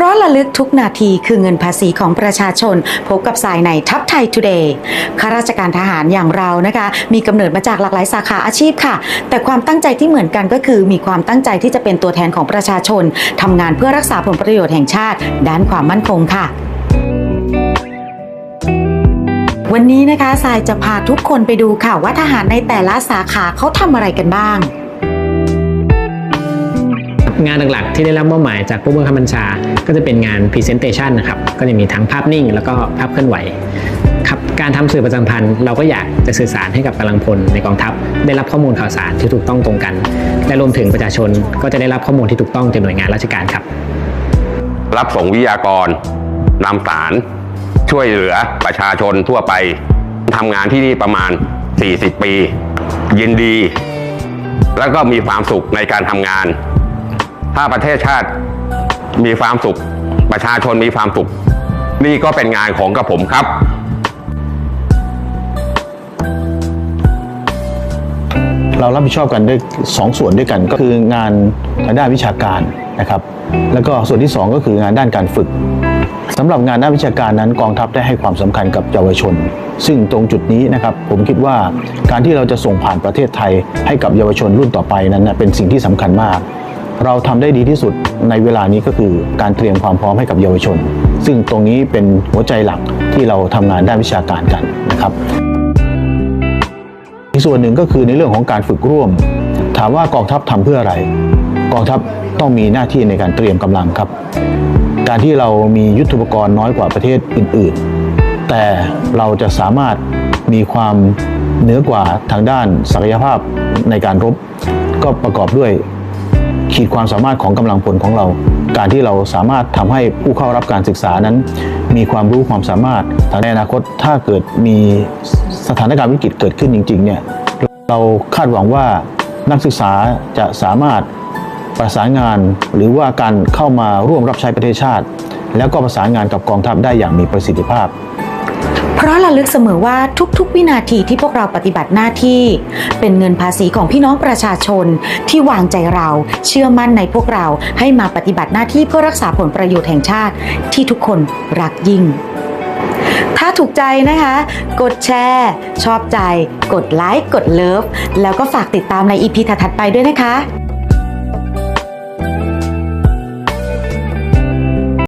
ราะระลึกทุกนาทีคือเงินภาษีของประชาชน พบกับสายในทัพไทย Today ข้าราชการทหารอย่างเรานะคะ มีกำเนิดมาจากหลากหลายสาขาอาชีพค่ะ แต่ความตั้งใจที่เหมือนกันก็คือ มีความตั้งใจที่จะเป็นตัวแทนของประชาชนทำงานเพื่อรักษาผลประโยชน์แห่งชาติ ด้านความมั่นคงค่ะวันนี้นะคะสายจะพาทุกคนไปดูค่ะว่าทหารในแต่ละสาขาเขาทำอะไรกันบ้าง งานหลักๆ ที่ได้รับมอบหมายจากผู้บังคับบัญชา ก็จะเป็นงาน Presentation นะครับ ก็จะมีทั้งภาพนิ่ง แล้วก็ภาพเคลื่อนไหวครับการทำสื่อประจำพันธ์เราก็อยากจะสื่อสารให้กับกำลังพลในกองทัพ ได้รับข้อมูลข่าวสารที่ถูกต้องตรงกัน และรวมถึงประชาชนก็จะได้รับข้อมูลที่ถูกต้องจากหน่วยงานราชการครับ รับส่งวิทยากรนำสารช่วยเหลือประชาชนทั่วไปทำงานที่นี่ประมาณ 40 ปี ยินดี แล้วก็มีความสุขในการทำงาน ถ้าประเทศชาติมีความสุข ประชาชนมีความสุข นี่ก็เป็นงานของกับผมครับเรารับผิดชอบกันด้วยสองส่วนด้วยกันก็คืองานทางด้านวิชาการนะครับ แล้วก็ส่วนที่สองก็คืองานด้านการฝึกสำหรับงานด้านวิชาการนั้นกองทัพได้ให้ความสำคัญกับเยาวชน ซึ่งตรงจุดนี้นะครับ ผมคิดว่าการที่เราจะส่งผ่านประเทศไทยให้กับเยาวชนรุ่นต่อไปนั้นเป็นสิ่งที่สำคัญมาก เราทำได้ดีที่สุดในเวลานี้ก็คือการเตรียมความพร้อมให้กับเยาวชน ซึ่งตรงนี้เป็นหัวใจหลักที่เราทำงานด้านวิชาการกันนะครับอีกส่วนหนึ่งก็คือในเรื่องของการฝึกร่วม ถามว่ากองทัพทำเพื่ออะไร กองทัพต้องมีหน้าที่ในการเตรียมกำลังครับ การที่เรามียุทธปกรณ์น้อยกว่าประเทศอื่น ๆ แต่เราจะสามารถมีความเหนือกว่าทางด้านศักยภาพในการรบ ก็ประกอบด้วย ขีดความสามารถของกำลังพลของเรา การที่เราสามารถทำให้ผู้เข้ารับการศึกษานั้น มีความรู้ความสามารถในอนาคตถ้าเกิดมีสถานการณ์วิกฤตเกิดขึ้นจริงๆเนี่ยเราคาดหวังว่านักศึกษาจะสามารถประสานงานหรือว่าการเข้ามาร่วมรับใช้ประเทศชาติ แล้วก็ประสานงานกับกองทัพได้อย่างมีประสิทธิภาพ เพราะระลึกเสมอว่าทุกๆ วินาทีที่พวกเราปฏิบัติหน้าที่ เป็นเงินภาษีของพี่น้องประชาชนที่วางใจเราเชื่อมั่นในพวกเราให้มาปฏิบัติหน้าที่เพื่อรักษาผลประโยชน์แห่งชาติที่ทุกคนรักยิ่ง ถ้าถูกใจนะคะ กดแชร์ ชอบใจ กดไลค์กดเลิฟแล้วก็ฝากติดตามในอีพีถัดๆไปด้วยนะคะ